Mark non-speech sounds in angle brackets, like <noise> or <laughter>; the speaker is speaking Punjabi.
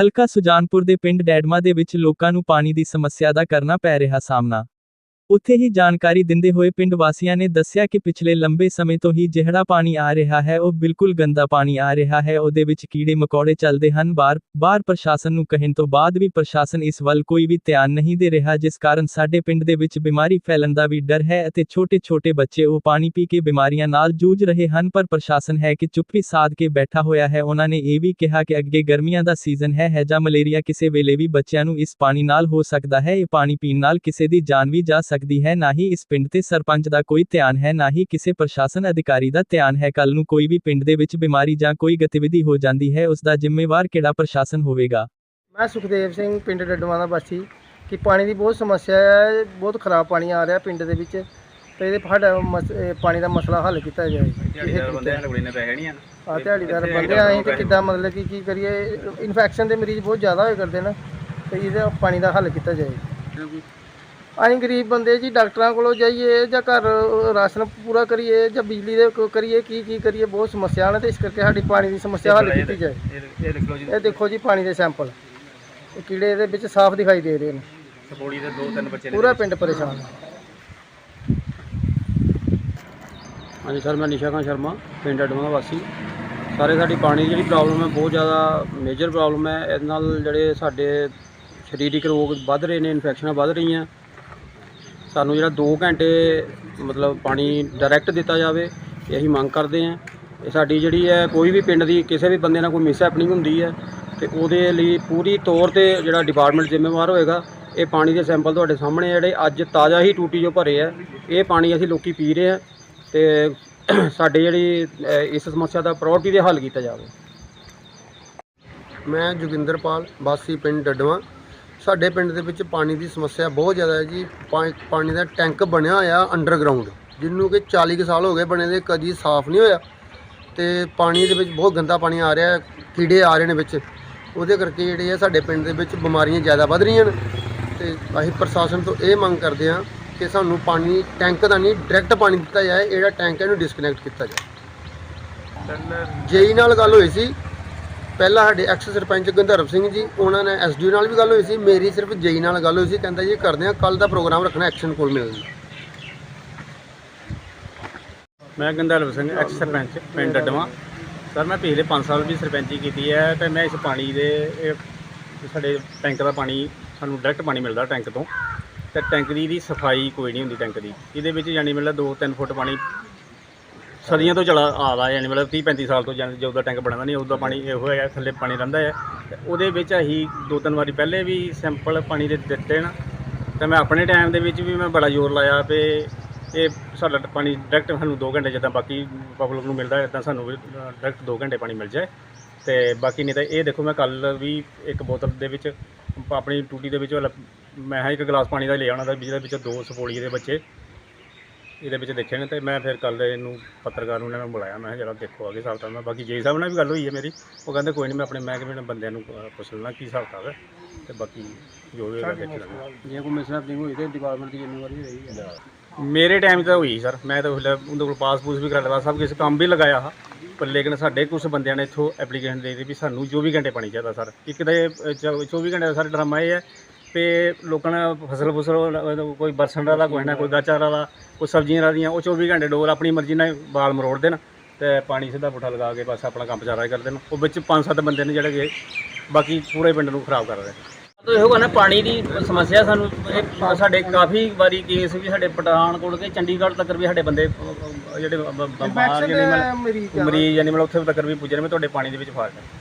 ਹਲਕਾ ਸੁਜਾਨਪੁਰ ਦੇ ਪਿੰਡ ਡੈਡਮਾ ਦੇ ਵਿੱਚ ਲੋਕਾਂ ਨੂੰ ਪਾਣੀ ਦੀ ਸਮੱਸਿਆ ਦਾ ਕਰਨਾ ਪੈ ਰਿਹਾ ਸਾਹਮਣਾ। ਉੱਥੇ ਹੀ ਜਾਣਕਾਰੀ ਦਿੰਦੇ ਹੋਏ ਪਿੰਡ ਵਾਸੀਆਂ ਨੇ ਦੱਸਿਆ ਕਿ ਪਿਛਲੇ ਲੰਬੇ ਸਮੇਂ ਤੋਂ ਹੀ ਜਿਹੜਾ ਪਾਣੀ ਆ ਰਿਹਾ ਹੈ, ਉਹ ਬਿਲਕੁਲ ਗੰਦਾ ਪਾਣੀ ਆ ਰਿਹਾ ਹੈ। ਉਹਦੇ ਵਿੱਚ ਕੀੜੇ ਮਕੌੜੇ ਚੱਲਦੇ ਹਨ। ਬਾਰ ਬਾਰ ਪ੍ਰਸ਼ਾਸਨ ਨੂੰ ਕਹਿਣ ਤੋਂ ਬਾਅਦ ਵੀ ਪ੍ਰਸ਼ਾਸਨ ਇਸ ਵੱਲ ਕੋਈ ਵੀ ਧਿਆਨ ਨਹੀਂ ਦੇ ਰਿਹਾ, ਜਿਸ ਕਾਰਨ ਸਾਡੇ ਪਿੰਡ ਦੇ ਵਿੱਚ ਬਿਮਾਰੀ ਫੈਲਣ ਦਾ ਵੀ ਡਰ ਹੈ ਅਤੇ ਛੋਟੇ-ਛੋਟੇ ਬੱਚੇ ਉਹ ਪਾਣੀ ਪੀ ਕੇ ਬਿਮਾਰੀਆਂ ਨਾਲ ਜੂਝ ਰਹੇ ਹਨ। ਪਰ ਪ੍ਰਸ਼ਾਸਨ ਹੈ ਕਿ ਚੁੱਪੀ ਸਾਧ ਕੇ ਬੈਠਾ ਹੋਇਆ ਹੈ। ਉਹਨਾਂ ਨੇ ਇਹ ਵੀ ਕਿਹਾ ਕਿ ਅੱਗੇ ਗਰਮੀਆਂ ਦਾ ਸੀਜ਼ਨ ਹੈ ਜਾਂ ਮਲੇਰੀਆ ਕਿਸੇ ਵੇਲੇ ਵੀ ਬੱਚਿਆਂ ਨੂੰ ਇਸ ਪਾਣੀ ਨਾਲ ਹੋ ਸਕਦਾ ਹੈ। ਇਹ ਪਾਣੀ ਪੀਣ ਨਾਲ ਕਿਸੇ ਦੀ ਜਾਨ ਵੀ ਜਾ ਸਕਦੀ ਹੈ ਨਾ ਹੀ ਇਸ ਪਿੰਡ ਤੇ ਸਰਪੰਚ ਦਾ ਕੋਈ ਧਿਆਨ ਹੈ ਨਾ ਹੀ ਕਿਸੇ ਪ੍ਰਸ਼ਾਸਨ ਅਧਿਕਾਰੀ ਦਾ ਧਿਆਨ ਹੈ। ਕੱਲ ਨੂੰ ਕੋਈ ਵੀ ਪਿੰਡ ਦੇ ਵਿੱਚ ਬਿਮਾਰੀ ਜਾਂ ਕੋਈ ਗਤੀਵਿਧੀ ਹੋ ਜਾਂਦੀ ਹੈ ਉਸ ਦਾ ਜ਼ਿੰਮੇਵਾਰ ਕਿਹੜਾ ਪ੍ਰਸ਼ਾਸਨ ਹੋਵੇਗਾ? ਮੈਂ ਸੁਖਦੇਵ ਸਿੰਘ ਪਿੰਡ ਡੱਡਵਾਂ ਦਾ ਵਾਸੀ ਕਿ ਪਾਣੀ ਦੀ ਬਹੁਤ ਸਮੱਸਿਆ ਹੈ ਬਹੁਤ ਖਰਾਬ ਪਾਣੀ ਆ ਰਿਹਾ ਪਿੰਡ ਦੇ ਵਿੱਚ ਤੇ ਇਹਦੇ ਸਾਡਾ ਪਾਣੀ ਦਾ ਮਸਲਾ ਹੱਲ ਕੀਤਾ ਜਾਏ। ਦਿਹਾੜੀਦਾਰ ਬੰਦੇ ਸਾਡੇ ਕੋਲ ਇੰਨੇ ਪੈਸੇ ਨਹੀਂ ਆ। ਆ ਦਿਹਾੜੀਦਾਰ ਬੰਦੇ ਆਏ ਤੇ ਕਿੱਦਾਂ ਮਤਲਬ ਕਿ ਕੀ ਕਰੀਏ ਇਨਫੈਕਸ਼ਨ ਦੇ ਮਰੀਜ਼ ਬਹੁਤ ਜ਼ਿਆਦਾ ਹੋਏ ਕਰਦੇ ਨਾ ਤੇ ਇਹਦਾ ਪਾਣੀ ਦਾ ਹੱਲ ਕੀਤਾ ਜਾਏ। ਅਸੀਂ ਗਰੀਬ ਬੰਦੇ ਜੀ ਡਾਕਟਰਾਂ ਕੋਲੋਂ ਜਾਈਏ ਜਾਂ ਘਰ ਰਾਸ਼ਨ ਪੂਰਾ ਕਰੀਏ ਜਾਂ ਬਿਜਲੀ ਦੇ ਕੋ ਕਰੀਏ ਕੀ ਕੀ ਕਰੀਏ ਬਹੁਤ ਸਮੱਸਿਆ ਨੇ ਤੇ ਇਸ ਕਰਕੇ ਸਾਡੀ ਪਾਣੀ ਦੀ ਸਮੱਸਿਆ ਹੱਲ ਕੀਤੀ ਜਾਏ। ਇਹ ਲਿਖ ਲਓ ਜੀ ਇਹ ਦੇਖੋ ਜੀ। ਪਾਣੀ ਦੇ ਸੈਂਪਲ। ਇਹ ਕੀੜੇ ਇਹਦੇ ਵਿੱਚ ਸਾਫ਼ ਦਿਖਾਈ ਦੇ ਰਹੇ ਨੇ। ਸਪੋਲੀ ਦੇ ਦੋ ਤਿੰਨ ਬੱਚੇ ਨੇ ਪੂਰਾ ਪਿੰਡ ਪਰੇਸ਼ਾਨ ਹੈ ਹਾਂਜੀ ਸਰ ਮੈਂ ਨਿਸ਼ਾ ਖਾਨ ਸ਼ਰਮਾ ਪਿੰਡ ਅਡਵਾਂ ਦਾ ਵਾਸੀ। ਸਾਰੇ ਸਾਡੀ ਪਾਣੀ ਦੀ ਜਿਹੜੀ ਪ੍ਰੋਬਲਮ ਹੈ ਬਹੁਤ ਜ਼ਿਆਦਾ ਮੇਜਰ ਪ੍ਰੋਬਲਮ ਹੈ। ਇਹਦੇ ਨਾਲ ਜਿਹੜੇ ਸਾਡੇ ਸਰੀਰਕ ਰੋਗ ਵੱਧ ਰਹੇ ਨੇ ਇਨਫੈਕਸ਼ਨਾਂ ਵੱਧ ਰਹੀਆਂ। ਸਾਨੂੰ ਜਿਹੜਾ 2 ਘੰਟੇ, ਮਤਲਬ ਪਾਣੀ ਡਾਇਰੈਕਟ ਦਿੱਤਾ ਜਾਵੇ, ਇਹ ਅਸੀਂ ਮੰਗ ਕਰਦੇ ਹਾਂ। ਇਹ ਸਾਡੀ ਜਿਹੜੀ ਹੈ, ਕੋਈ ਵੀ ਪਿੰਡ ਦੀ, ਕਿਸੇ ਵੀ ਬੰਦੇ ਨਾਲ ਕੋਈ ਮਿਸ ਹੈਪਨਿੰਗ ਹੁੰਦੀ ਹੈ, ਤੇ ਉਹਦੇ ਲਈ ਪੂਰੀ ਤੌਰ ਤੇ ਜਿਹੜਾ ਡਿਪਾਰਟਮੈਂਟ ਜ਼ਿੰਮੇਵਾਰ ਹੋਏਗਾ, ਇਹ ਪਾਣੀ ਦੇ ਸੈਂਪਲ ਤੁਹਾਡੇ ਸਾਹਮਣੇ ਜਿਹੜੇ ਅੱਜ ਤਾਜ਼ਾ ਹੀ ਟੂਟੀ ਜੋ ਭਰੇ ਆ। ਇਹ ਪਾਣੀ ਅਸੀਂ ਲੋਕੀ ਪੀ ਰਹੇ ਆ ਤੇ <clears throat> ਸਾਡੇ ਜਿਹੜੀ ਇਸ ਸਮੱਸਿਆ ਦਾ ਪ੍ਰਾਇੋਰਟੀ ਦੇ ਹੱਲ ਕੀਤਾ ਜਾਵੇ। ਮੈਂ ਜੋਗਿੰਦਰਪਾਲ, ਵਾਸੀ ਪਿੰਡ ਡੱਡਵਾਂ ਸਾਡੇ ਪਿੰਡ ਦੇ ਵਿੱਚ ਪਾਣੀ ਦੀ ਸਮੱਸਿਆ ਬਹੁਤ ਜ਼ਿਆਦਾ ਹੈ ਜੀ। ਪਾ- ਪਾਣੀ ਦਾ ਟੈਂਕ ਬਣਿਆ ਹੋਇਆ ਅੰਡਰਗਰਾਉਂਡ ਜਿਹਨੂੰ ਕਿ 40 ਕੁ ਸਾਲ ਹੋ ਗਏ ਬਣੇ ਦੇ ਕਦੀ ਸਾਫ਼ ਨਹੀਂ ਹੋਇਆ। ਤੇ ਪਾਣੀ ਦੇ ਵਿੱਚ ਬਹੁਤ ਗੰਦਾ ਪਾਣੀ ਆ ਰਿਹਾ ਹੈ, ਕੀੜੇ ਆ ਰਹੇ ਨੇ ਵਿੱਚ। ਉਹਦੇ ਕਰਕੇ ਜਿਹੜੇ ਆ ਸਾਡੇ ਪਿੰਡ ਦੇ ਵਿੱਚ ਬਿਮਾਰੀਆਂ ਜ਼ਿਆਦਾ ਵੱਧ ਰਹੀਆਂ ਨੇ। ਤੇ ਅਸੀਂ ਪ੍ਰਸ਼ਾਸਨ ਤੋਂ ਇਹ ਮੰਗ ਕਰਦੇ ਹਾਂ ਕਿ ਸਾਨੂੰ ਪਾਣੀ ਟੈਂਕ ਦਾ ਨਹੀਂ ਡਾਇਰੈਕਟ ਪਾਣੀ ਦਿੱਤਾ ਜਾਏ ਜਿਹੜਾ ਟੈਂਕ ਹੈ ਇਹਨੂੰ ਡਿਸਕਨੈਕਟ ਕੀਤਾ ਜਾਏ। ਜੇਈ ਨਾਲ ਗੱਲ ਹੋਈ ਸੀ। ਪਹਿਲਾਂ ਸਾਡੇ ਐਕਸ ਸਰਪੰਚ ਗੰਧਰਵ ਸਿੰਘ ਜੀ, ਉਹਨਾਂ ਨੇ ਐਸਡੀਓ ਨਾਲ ਵੀ ਗੱਲ ਹੋਈ ਸੀ, ਮੇਰੀ ਸਿਰਫ ਜੇਈ ਨਾਲ ਗੱਲ ਹੋਈ ਸੀ, ਕਹਿੰਦਾ ਜੀ ਕਰਦੇ ਆ ਕੱਲ ਦਾ ਪ੍ਰੋਗਰਾਮ ਰੱਖਣਾ, ਐਕਸ਼ਨ ਕੋਲ ਮਿਲਣ ਲਈ। ਮੈਂ ਗੰਧਰਵ ਸਿੰਘ, ਐਕਸ ਸਰਪੰਚ, ਪਿੰਡ ਅਡਵਾਂ। ਸਰ, ਮੈਂ ਪਿਛਲੇ 5 ਸਾਲ ਵੀ ਸਰਪੰਚੀ ਕੀਤੀ ਹੈ ਤੇ ਮੈਂ ਇਸ ਪਾਣੀ ਦੇ ਸਾਡੇ ਟੈਂਕ ਦਾ ਪਾਣੀ, ਸਾਨੂੰ ਡਾਇਰੈਕਟ ਪਾਣੀ ਮਿਲਦਾ ਟੈਂਕ ਤੋਂ। ਤੇ ਟੈਂਕ ਦੀ ਦੀ ਸਫ਼ਾਈ ਕੋਈ ਨਹੀਂ ਹੁੰਦੀ ਟੈਂਕ ਦੀ। ਇਹਦੇ ਵਿੱਚ ਯਾਨੀ ਮਤਲਬ 2-3 ਫੁੱਟ ਪਾਣੀ ਸਦੀਆਂ ਤੋਂ ਚਲਾ ਆਦਾ ਯਾਨੀ ਮਤਲਬ 30 35 ਸਾਲ ਤੋਂ ਜਾਨੀ ਜਦੋਂ ਦਾ ਟੈਂਕ ਬਣਦਾ ਨਹੀਂ, ਉਦੋਂ ਪਾਣੀ ਇਹੋ ਹੈਗਾ, ਥੱਲੇ ਪਾਣੀ ਰਹਿੰਦਾ ਹੈ ਤੇ ਉਹਦੇ ਵਿੱਚ ਅਸੀਂ ਦੋ ਤਿੰਨ ਵਾਰੀ ਪਹਿਲੇ ਵੀ ਸੈਂਪਲ ਪਾਣੀ ਦੇ ਦਿੱਤੇ ਨਾ, ਤੇ ਮੈਂ ਆਪਣੇ ਟਾਈਮ ਦੇ ਵਿੱਚ ਵੀ ਮੈਂ ਬੜਾ ਜ਼ੋਰ ਲਾਇਆ ਵੀ ਇਹ ਸਾਡਾ ਪਾਣੀ ਡਾਇਰੈਕਟ ਸਾਨੂੰ 2 ਘੰਟੇ ਜਿੱਦਾਂ ਬਾਕੀ ਪਬਲਿਕ ਨੂੰ ਮਿਲਦਾ ਇਦਾਂ ਸਾਨੂੰ ਵੀ ਡਾਇਰੈਕਟ 2 ਘੰਟੇ ਪਾਣੀ ਮਿਲ ਜਾਏ। ਤੇ ਬਾਕੀ ਨਹੀਂ ਤਾਂ ਇਹ ਦੇਖੋ ਮੈਂ ਕੱਲ ਵੀ ਇੱਕ ਬੋਤਲ ਦੇ ਵਿੱਚ ਆਪਣੀ ਟੂਟੀ ਦੇ ਵਿੱਚ ਵਾਲਾ- ਮੈਂ ਕਿਹਾ ਇੱਕ ਗਲਾਸ ਪਾਣੀ ਦਾ ਲੈ ਆਉਣਾ ਤਾਂ ਜਿਹਦੇ ਵਿੱਚ ਦੋ ਸਪੋਲੀ ਦੇ ਬੱਚੇ ਇਹਦੇ ਵਿੱਚ ਦੇਖੇ ਨੇ ਤੇ ਮੈਂ ਫਿਰ ਕੱਲ ਇਹਨੂੰ ਪੱਤਰਕਾਰ ਨੂੰ ਇਹਨਾਂ ਨੂੰ ਬੁਲਾਇਆ ਮੈਂ ਕਿਹਾ ਜਰਾ ਦੇਖੋ ਅੱਗੇ ਹਿਸਾਬ ਕਿਤਾਬ ਮੈਂ ਬਾਕੀ ਜੇ ਸਾਹਿਬ ਨਾਲ ਵੀ ਗੱਲ ਹੋਈ ਹੈ ਮੇਰੀ ਉਹ ਕਹਿੰਦੇ ਕੋਈ ਨਹੀਂ ਮੈਂ ਆਪਣੇ ਮਹਿਕਮੇ ਦੇ ਬੰਦਿਆਂ ਨੂੰ ਅਹ, ਪੁੱਛ ਲੈਣਾ ਕੀ ਹਿਸਾਬ ਕਿਤਾਬ ਹੈ ਤੇ ਬਾਕੀ ਜੋ ਵੀ ਹੋਏਗਾ ਦੇਖ ਲੈਣਾ ਜੇ ਕੋਈ ਮਿਸਹੈਪਨਿੰਗ ਹੋਈ ਤੇ ਡਿਪਾਰਟਮੈਂਟ ਦੀ ਜ਼ਿੰਮੇਵਾਰੀ ਰਹੀ ਹੈ? ਮੇਰੇ ਟਾਈਮ ਤਾਂ ਹੋਈ ਸਰ ਮੈਂ ਤਾਂ ਉਹਦੇ ਉਹਦੇ ਕੋਲ ਪਾਸਪੋਰਟ ਵੀ ਕਰਾ ਲਿਆ ਸਭ ਕੁਝ ਕੰਮ ਵੀ ਲਗਾਇਆ ਹਾ ਪਰ ਲੇਕਿਨ ਸਾਡੇ ਕੁਝ ਬੰਦਿਆਂ ਨੇ ਇੱਥੋਂ ਐਪਲੀਕੇਸ਼ਨ ਦੇ ਦਿੱਤੀ ਵੀ ਸਾਨੂੰ 24 ਘੰਟੇ ਪਾਣੀ ਚਾਹੀਦਾ ਸਰ। ਇੱਕ ਤਾਂ ਇਹ, ਅ, ਚੌ- 24 ਘੰਟੇ ਦਾ ਸਰ ਡਰਾਮਾ ਇਹ ਹੈ ਤੇ ਲੋਕਾਂ ਨੇ ਫਸਲ ਫੁਸਲ ਕੋਈ ਬਰਸਨ ਦਾ ਕੋਈ ਨਾ ਕੋਈ ਗਾਚਾਰਾ ਦਾ ਕੋਈ ਸਬਜ਼ੀਆਂ ਰਾਦੀਆਂ ਉਹ 24 ਘੰਟੇ ਡੋਰ ਆਪਣੀ ਮਰਜ਼ੀ ਨਾਲ ਬਾਲ ਮਰੋੜ ਦੇਣ ਤੇ ਪਾਣੀ ਸਿੱਧਾ ਪੁੱਠਾ ਲਗਾ ਕੇ ਬਸ ਆਪਣਾ ਕੰਮ ਚਾਰਾ ਕਰਦੇ ਨੇ ਉਹ ਵਿੱਚ ਪੰਜ ਸੱਤ ਬੰਦੇ ਨੇ ਜਿਹੜੇ ਕਿ ਬਾਕੀ ਪੂਰੇ ਪਿੰਡ ਨੂੰ ਖਰਾਬ ਕਰ ਰਹੇ ਤਾਂ ਇਹੋ ਨਾ ਪਾਣੀ ਦੀ ਸਮੱਸਿਆ ਸਾਨੂੰ ਇਹ ਸਾਡੇ ਕਾਫੀ ਵਾਰੀ ਕੇਸ ਵੀ ਸਾਡੇ ਪਠਾਨਕੋਟ ਤੇ ਚੰਡੀਗੜ੍ਹ ਤੱਕ ਵੀ ਸਾਡੇ ਬੰਦੇ ਅਹ, ਅਹ, ਜਿਹੜੇ ਬ- ਬ- ਬਿਮਾਰ ਜਿਹੜੇ ਮਤਲਬ ਮਰੀਜ਼ ਯਾਨੀ ਮਤਲਬ ਉੱਥੇ ਤੱਕ ਵੀ ਪੁੱਜੇ ਨੇ ਵੀ ਤੁਹਾਡੇ ਪਾਣੀ ਦੇ ਵਿੱਚ ਫਾਲਟ ਹੈ